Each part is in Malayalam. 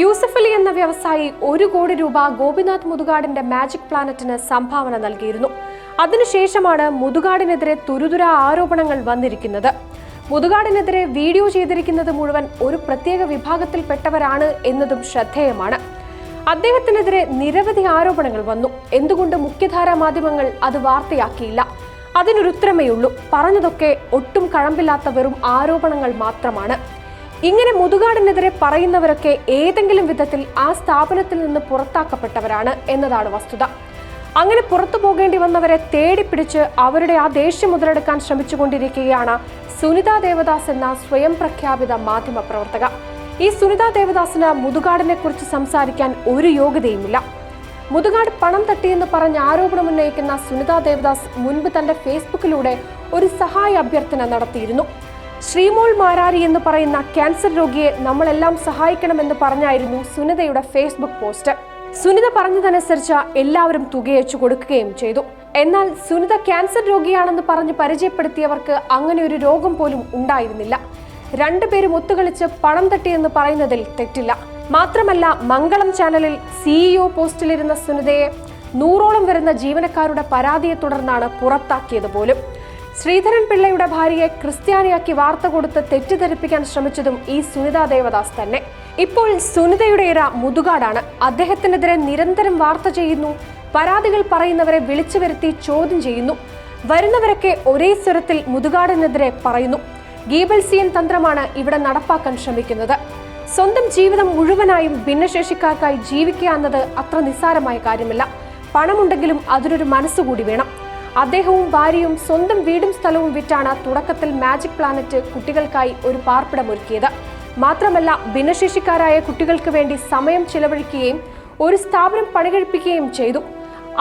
യൂസഫ് അലി എന്ന വ്യവസായി ഒരു കോടി രൂപ ഗോപിനാഥ് മുതുകാടിന്റെ മാജിക് പ്ലാനറ്റിന് സംഭാവന നൽകിയിരുന്നു. അതിനുശേഷമാണ് മുതുകാടിനെതിരെ തുരുതുര ആരോപണങ്ങൾ വന്നിരിക്കുന്നത്. മുതുകാടിനെതിരെ വീഡിയോ ചെയ്തിരിക്കുന്നത് മുഴുവൻ ഒരു പ്രത്യേക വിഭാഗത്തിൽപ്പെട്ടവരാണ് എന്നതും ശ്രദ്ധേയമാണ്. അദ്ദേഹത്തിനെതിരെ നിരവധി ആരോപണങ്ങൾ വന്നു. എന്തുകൊണ്ട് മുഖ്യധാരാ മാധ്യമങ്ങൾ അത് വാർത്തയാക്കിയില്ല? അതിനൊരു ഉത്തരമേയുള്ളൂ പറഞ്ഞതൊക്കെ ഒട്ടും കഴമ്പില്ലാത്ത വെറും ആരോപണങ്ങൾ മാത്രമാണ്. ഇങ്ങനെ മുതുകാടിനെതിരെ പറയുന്നവരൊക്കെ ഏതെങ്കിലും വിധത്തിൽ ആ സ്ഥാപനത്തിൽ നിന്ന് പുറത്താക്കപ്പെട്ടവരാണ് എന്നതാണ് വസ്തുത. അങ്ങനെ പുറത്തു പോകേണ്ടി വന്നവരെ തേടിപ്പിടിച്ച് അവരുടെ ആ ദേഷ്യം മുതലെടുക്കാൻ ശ്രമിച്ചുകൊണ്ടിരിക്കുകയാണ് സുനിതാ ദേവദാസ് എന്ന സ്വയം പ്രഖ്യാപിത മാധ്യമ പ്രവർത്തക. ഈ സുനിതാ ദേവദാസിന് മുതുകാടിനെ കുറിച്ച് സംസാരിക്കാൻ ഒരു യോഗ്യതയുമില്ല. മുതുകാട് പണം തട്ടിയെന്ന് പറഞ്ഞ് ആരോപണം ഉന്നയിക്കുന്ന സുനിതാ ദേവദാസ് മുൻപ് തന്റെ ഫേസ്ബുക്കിലൂടെ ഒരു സഹായ അഭ്യർത്ഥന നടത്തിയിരുന്നു. ശ്രീമോൾ മാരാരി എന്ന് പറയുന്ന ക്യാൻസർ രോഗിയെ നമ്മളെല്ലാം സഹായിക്കണമെന്ന് പറഞ്ഞായിരുന്നു സുനിതയുടെ ഫേസ്ബുക്ക് പോസ്റ്റ്. സുനിത പറഞ്ഞതനുസരിച്ച് എല്ലാവരും തുകയച്ചു കൊടുക്കുകയും ചെയ്തു. എന്നാൽ സുനിത ക്യാൻസർ രോഗിയാണെന്ന് പറഞ്ഞ് പരിചയപ്പെടുത്തിയവർക്ക് അങ്ങനെ ഒരു രോഗം പോലും ഉണ്ടായിരുന്നില്ല. രണ്ടുപേരും ഒത്തുകളിച്ച് പണം തട്ടിയെന്ന് പറയുന്നതിൽ തെറ്റില്ല. മാത്രമല്ല മംഗളം ചാനലിൽ സിഇഒ പോസ്റ്റിലിരുന്ന സുനിതയെ നൂറോളം വരുന്ന ജീവനക്കാരുടെ പരാതിയെ തുടർന്നാണ് പുറത്താക്കിയത് പോലും. ശ്രീധരൻ പിള്ളയുടെ ഭാര്യയെ ക്രിസ്ത്യാനിയാക്കി വാർത്ത കൊടുത്ത് തെറ്റിദ്ധരിപ്പിക്കാൻ ശ്രമിച്ചതും ഈ സുനിത ദേവദാസ് തന്നെ. ഇപ്പോൾ സുനിതയുടെ ഇര മുതുകാടാണ്. അദ്ദേഹത്തിനെതിരെ നിരന്തരം വാർത്ത ചെയ്യുന്നു. പരാതികൾ പറയുന്നവരെ വിളിച്ചു വരുത്തി ചോദ്യം ചെയ്യുന്നു. വരുന്നവരൊക്കെ ഒരേ സ്വരത്തിൽ മുതുകാടിനെതിരെ പറയുന്നു. ഗീബൽസിയൻ തന്ത്രമാണ് ഇവിടെ നടപ്പാക്കാൻ ശ്രമിക്കുന്നത്. സ്വന്തം ജീവിതം മുഴുവനായും ഭിന്നശേഷിക്കാർക്കായി ജീവിക്കുക എന്നത് അത്ര നിസ്സാരമായ കാര്യമല്ല. പണമുണ്ടെങ്കിലും അതിനൊരു മനസ്സുകൂടി വേണം. അദ്ദേഹവും ഭാര്യയും സ്വന്തം വീടും സ്ഥലവും വിറ്റാണ് തുടക്കത്തിൽ മാജിക് പ്ലാനറ്റ് കുട്ടികൾക്കായി ഒരു പാർപ്പിടമൊരുക്കിയത് മാത്രമല്ല ഭിന്നശേഷിക്കാരായ കുട്ടികൾക്ക് വേണ്ടി സമയം ചിലവഴിക്കുകയും ഒരു സ്ഥാപനം പണികഴിപ്പിക്കുകയും ചെയ്തു.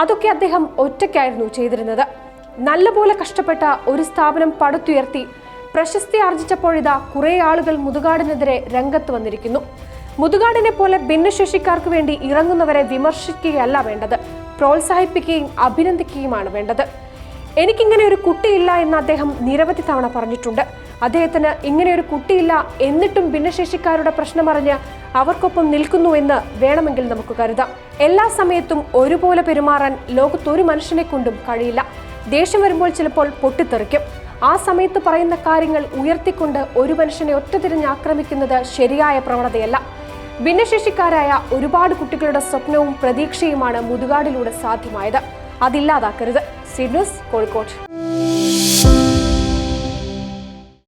അതൊക്കെ അദ്ദേഹം ഒറ്റയ്ക്കായിരുന്നു ചെയ്തിരുന്നത്. നല്ലപോലെ കഷ്ടപ്പെട്ട ഒരു സ്ഥാപനം പടുത്തുയർത്തി പ്രശസ്തി ആർജിച്ചപ്പോഴിതാ കുറെ ആളുകൾ മുതുകാടിനെതിരെ രംഗത്ത് വന്നിരിക്കുന്നു. മുതുകാടിനെ പോലെ ഭിന്നശേഷിക്കാർക്ക് വേണ്ടി ഇറങ്ങുന്നവരെ വിമർശിക്കുകയല്ല വേണ്ടത് പ്രോത്സാഹിപ്പിക്കുകയും അഭിനന്ദിക്കുകയുമാണ് വേണ്ടത്. എനിക്കിങ്ങനെ ഒരു കുട്ടിയില്ല എന്ന് അദ്ദേഹം നിരവധി തവണ പറഞ്ഞിട്ടുണ്ട്. അദ്ദേഹത്തിന് ഇങ്ങനെ ഒരു കുട്ടിയില്ല എന്നിട്ടും ഭിന്നശേഷിക്കാരുടെ പ്രശ്നമറിഞ്ഞ് അവർക്കൊപ്പം നിൽക്കുന്നു എന്ന് വേണമെങ്കിൽ നമുക്ക് കരുതാം. എല്ലാ സമയത്തും ഒരുപോലെ പെരുമാറാൻ ലോകത്തൊരു മനുഷ്യനെ കൊണ്ടും കഴിയില്ല. ദേഷ്യം വരുമ്പോൾ ചിലപ്പോൾ പൊട്ടിത്തെറിക്കും. ആ സമയത്ത് പറയുന്ന കാര്യങ്ങൾ ഉയർത്തിക്കൊണ്ട് ഒരു മനുഷ്യനെ ഒറ്റതിരിഞ്ഞ് ആക്രമിക്കുന്നത് ശരിയായ പ്രവണതയല്ല. ഭിന്നശേഷിക്കാരായ ഒരുപാട് കുട്ടികളുടെ സ്വപ്നവും പ്രതീക്ഷയുമാണ് മുതുകാടിലൂടെ സാധ്യമായത്. അതില്ലാതാക്കരുത്. സിഡ്നസ് കോഴിക്കോട്